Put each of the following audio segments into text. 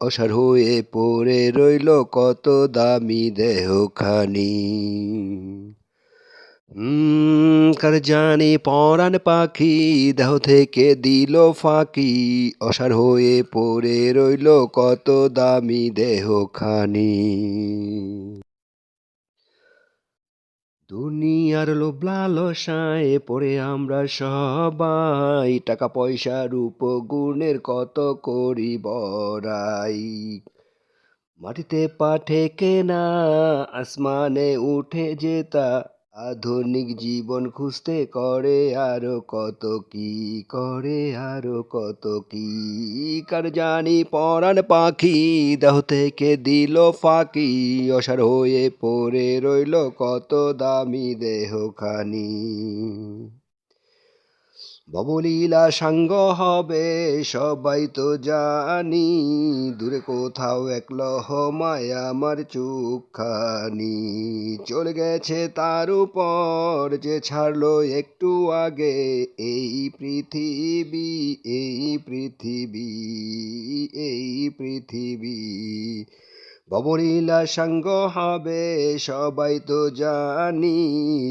অসার হয়ে পড়ে রইল কত দামি দেহখানি। কার জানি পরাণ পাখি দেহ থেকে দিল ফাঁকি, অসার হয়ে পড়ে রইল কত দামি দেহখানি। দুনিয়ার লোভ লালসায় পড়ে আমরা সবাই। টাকা পয়সা পয়সার গুণের কত করি বড়াই। মাটিতে পাঠে কেনা, আসমানে উঠে যেতা আধুনিক জীবন খুঁজতে করে আরও কত কি, করে আরও কত কি। কার জানি পরাণ পাখি, দেহ থেকে দিল ফাঁকি, অসার হয়ে পড়ে রইল কত দামি দেহখানি। ববলীলা সাঙ্গ হবে, সবাই তো জানি। দূরে কোথাও একলহ মায়া আমার চোখখানি চলে গেছে তার উপর, যে ছাড়লো একটু আগে। এই পৃথিবী এই পৃথিবী এই পৃথিবী। ববলীলা সাঙ্গ হবে, সবাই তো জানি।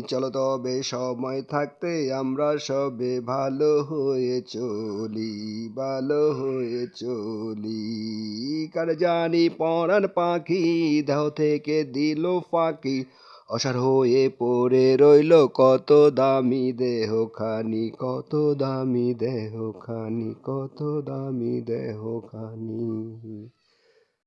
চলো তবে সময় থাকতে আমরা সবে ভালো হয়ে চলি, ভালো হয়ে চলি। কার জানি পরাণ পাখি, দেহ থেকে দিল ফাঁকি। অসার হয়ে পড়ে রইল কত দামি দেহখানি কত দামি দেহখানি কত দামি দেহ দেহখানি